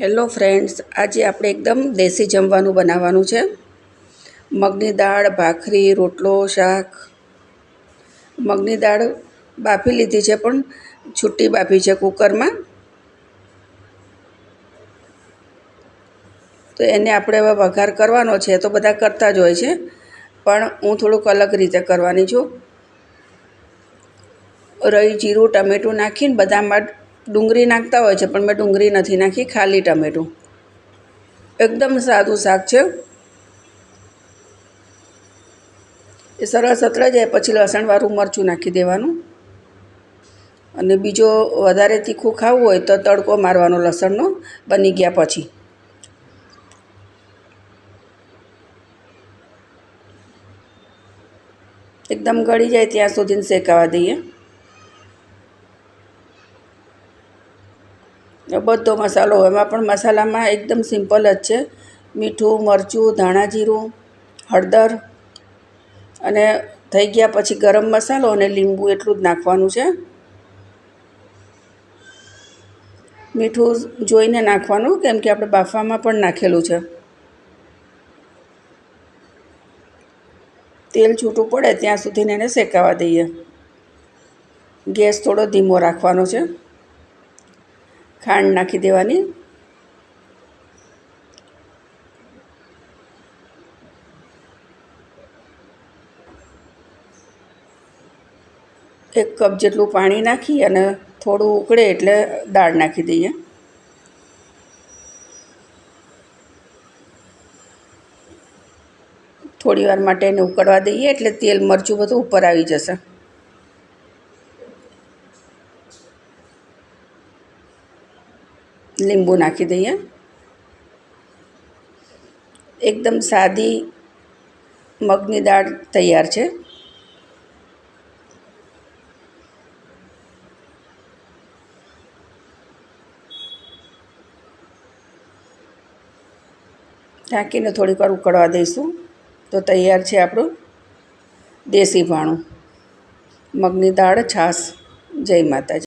Hello friends, આજે આપણે એકદમ દેશી જમવાનું બનાવવાનું છે. મગની દાળ, ભાખરી, રોટલો, શાક. મગની દાળ બાફી લીધી છે, પણ છૂટી બાફી છે કુકરમાં. તો એને આપણે હવે વઘાર કરવાનો છે, તો બધા કરતા જ હોય છે. પણ હું થોડુંક અલગ રીતે કરવાની છું. રઈ, જીરું, ટમેટું નાખીને બધામાં ડુંગળી નાખતા હોય છે, પણ મેં ડુંગળી નથી નાખી, ખાલી ટમેટું. એકદમ સાદું શાક છે. એ સરસ અથડાઈ જાય, પછી લસણવાળું મરચું નાખી દેવાનું. અને બીજો વધારે તીખું ખાવું હોય, તો તડકો મારવાનો લસણનો, બની ગયા પછી. એકદમ ગળી જાય ત્યાં સુધી શેકાવા દઈએ. બધો મસાલો એમાં પણ મસાલામાં એકદમ સિમ્પલ જ છે. મીઠું, મરચું, ધાણા જીરું, હળદર અને થઈ ગયા પછી ગરમ મસાલો અને લીંબુ એટલું જ નાખવાનું છે. મીઠું જોઈને નાખવાનું, કેમ કે આપણે બાફવામાં પણ નાખેલું છે. તેલ છૂટું પડે ત્યાં સુધીને એને શેકાવા દઈએ. ગેસ થોડો ધીમો રાખવાનો છે. ખાંડ નાખી દેવાની. એક કપ જેટલું પાણી નાખી અને થોડું ઉકળે એટલે દાળ નાખી દઈએ. થોડી વાર માટે એને ઉકળવા દઈએ એટલે તેલ મરચું બધું ઉપર આવી જશે. લીંબુ નાખી દઈએ. એકદમ સાદી મગની દાળ તૈયાર છે. ઢાંકીને થોડીક વાર ઉકળવા દઈશું. તો તૈયાર છે આપણું દેશી ભાણું. મગની દાળ છાશ. જય માતાજી.